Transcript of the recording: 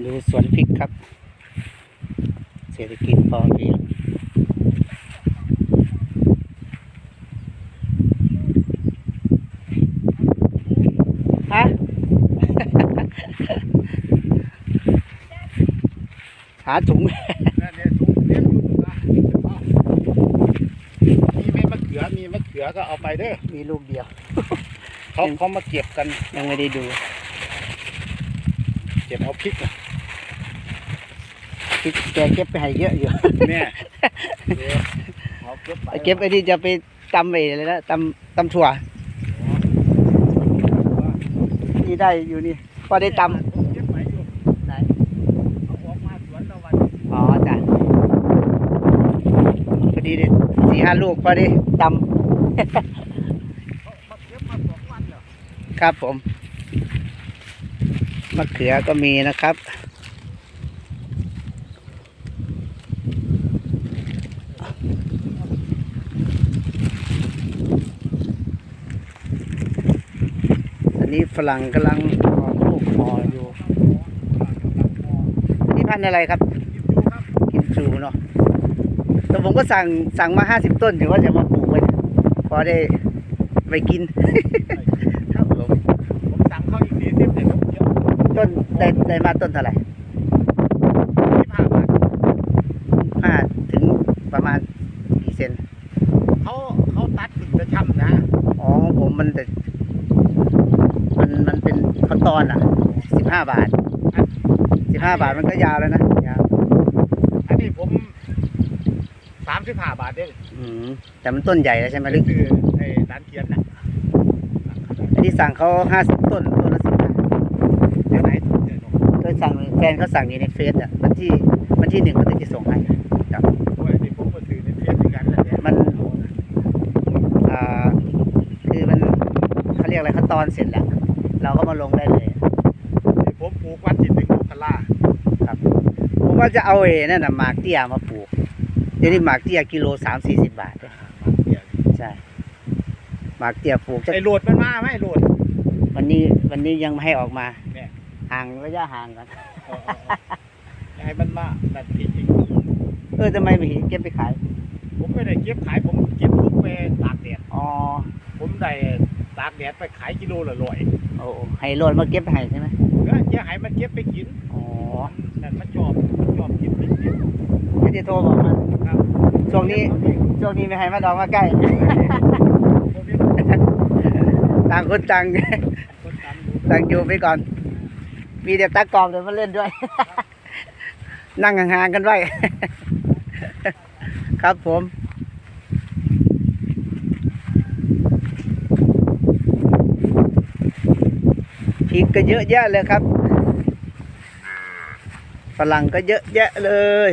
มาดูสวนพริกครับ เศรษฐกิจพอเพียงฮะหาถุงนั่นเนี่ยถุงเลี้ยงอยู่นะมีเม็ดมะเขือมีมะเขือก็เอาไปเด้อ มีลูกเดียว เขาเขามาเก็บกัน ยังไม่ได้ดู เก็บเอาพริกน่ะ พริกแกเก็บไปให้เยอะอยู่ เนี่ยเดี๋ยวเอาเก็บไปเก็บไอ้ที่จะไปตำไปเลยนะตำตำถั่วนี่ได้อยู่นี่พอได้ตผมเก็บไปอยู่ำไหนเอาออกมาสวนตะวันอ๋อจ้ะพอดีเด็สี่ห้าลูกพอดีตเขามาเก็บมาสองวันแล้วำครับผมมะเขือก็มีนะครับ อั นนี้ฝรั่งกำลังออกลูกพออยู่ นี่พันธุ์อะไรครับ กิมจูเนาะแต่ผมก็สั่งสั่งมาห้าสิบต้นถือว่าจะมาปลูกไว้พอได้ไปกิน ครับผมผมสั่งเขาอีกสี่สิบแต่ผมเยอะต้นได้ได้มาต้นเท่าไหร่ยี่สิบห้าบาทห้าถึงประมาณกี่เซนเขาเขาตัดถึงจะช่ำนะ อ๋อของผมมันแต่มันมันเป็นขั้น ตอนอะสิบห้าบาทสิบห้าบาทมันก็ยาวแล้วนะยาวอันนี้ผมสามสิบห้าบาทเด้ออืมแต่มันต้นใหญ่แล้วใช่ไหมลึกคือไอ้ร้านเทียนน่ะอันนี้สั่งเขาห้าสิบต้นต้นละสิบห้าเดี๋ยวไหนเดี๋ยวหนูโดยสั่งแฟนเขาสั่งอยู่ในเฟซอะวันที่วันที่หนึ่งเขาถึงจะส่งให้โอ้ยนี่ผมก็ซื้อในเฟียสเหมือนกันแหละเนี่ยมันอ่าคือมันเขาเรียกอะไรขั้นตอนเสร็จแล้ว เราก็มาลงได้เลยนี่ผมปลูกวันที่หนึ่งมกราผมว่าจะเอาเอนั่นน่ะหมากเตี้ยมาปลูก เดี๋ยวนี้หมากเตี้ยกิโลสามสี่สิบบาทเนี่ยใช่ หมากเตี้ยปลูกจะไอ้โหลดมันมาไหมไอ้โหลด วันนี้วันนี้ยังไม่ให้ออกมาเนี่ย ห่างระยะห่างกันเออเออเออให้มันมานั่นผิดอีกเออทำไมไม่เห็นเก็บไปขายผมไม่ได้เก็บขายผมเก็บทุกไปตากแดดอ๋อผมได้ตากแดดไปขายกิโลละร้อย โอ้ให้โหลดมาเก็บไปให้ใช่ไหมก็จะให้มันเก็บไปกินอ๋อนั่นมันชอบชอบกินพริกเนี่ยที่จะโทรบอกมันครับช่วงนี้ช่วงนี้ไม่ให้มาดองมาใกล้ผมเรียกคนตามต่างคนต่างดูต่างอยู่ไปก่อน มีเด็กตากรอบเดี๋ยวมาเล่นด้วย นั่งห่างๆกันไว้ ครับผม พริกก็เยอะแยะเลยครับฝรั่งก็เยอะแยะเลย